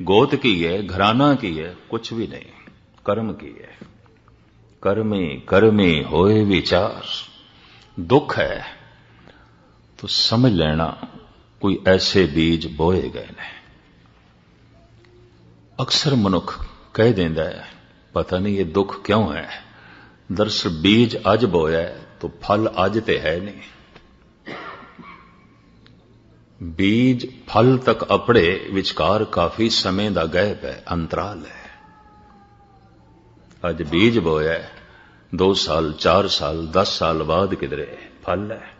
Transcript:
ਗੋਤ ਕੀ ਹੈ ਘਰਾਨਾ ਕੀ ਹੈ ਕੁਝ ਵੀ ਨਹੀਂ ਕਰਮ ਕੀ ਹੈ ਕਰਮੇ ਕਰਮੇ ਹੋਏ ਵਿਚਾਰ ਦੁੱਖ ਹੈ ਤੋ ਸਮਝ ਲੈਣਾ ਕੋਈ ਐਸੇ ਬੀਜ ਬੋਏ ਗਏ ਨੇ ਅਕਸਰ ਮਨੁੱਖ ਕਹਿ ਦਿੰਦਾ ਹੈ ਪਤਾ ਨਹੀਂ ਇਹ ਦੁੱਖ ਕਿਉਂ ਹੈ ਦਰਸਲ ਬੀਜ ਅੱਜ ਬੋਇਆ ਹੈ ਤੋ ਫਲ ਅੱਜ ਤੇ ਹੈ ਨਹੀਂ ਬੀਜ ਫਲ ਤੱਕ ਅਪੜੇ ਵਿਚਕਾਰ ਕਾਫੀ ਸਮੇਂ ਦਾ ਗੈਪ ਹੈ, ਅੰਤਰਾਲ ਹੈ। ਅੱਜ ਬੀਜ ਬੋਇਆ 2 ਸਾਲ 4 ਸਾਲ 10 ਸਾਲ ਬਾਅਦ ਕਿਧਰੇ ਫਲ ਹੈ।